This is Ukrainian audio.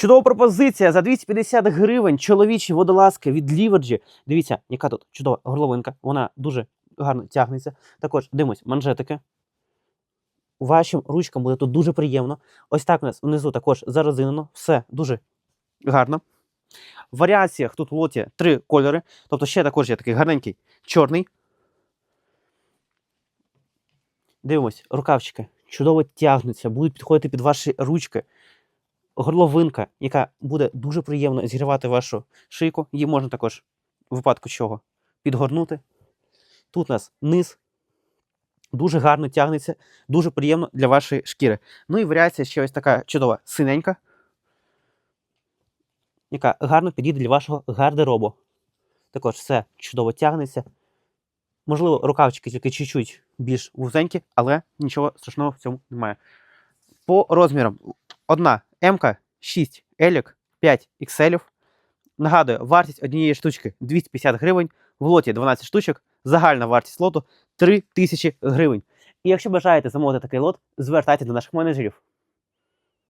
Чудова пропозиція за 250 гривень. Чоловічі водолазки від Ліверджі. Дивіться, яка тут чудова горловинка. Вона дуже гарно тягнеться. Також дивимось, манжетики. Вашим ручкам буде тут дуже приємно. Ось так у нас внизу також зарезинено. Все дуже гарно. В варіаціях тут в лоті три кольори. Тобто ще також є такий гарненький чорний. Дивимось, рукавчики чудово тягнуться, будуть підходити під ваші ручки. Горловинка, яка буде дуже приємно зігрівати вашу шийку. Її можна також, в випадку чого, підгорнути. Тут у нас низ дуже гарно тягнеться, дуже приємно для вашої шкіри. Ну і варіація ще ось така чудова синенька, яка гарно підійде для вашого гардеробу. Також все чудово тягнеться. Можливо, рукавчики тільки чуть-чуть більш вузенькі, але нічого страшного в цьому немає. По розмірам: одна М, 6 елік, 5 XL. Нагадую, вартість однієї штучки 250 гривень, в лоті 12 штучок, загальна вартість лоту 3000 гривень. І якщо бажаєте замовити такий лот, звертайтеся до наших менеджерів.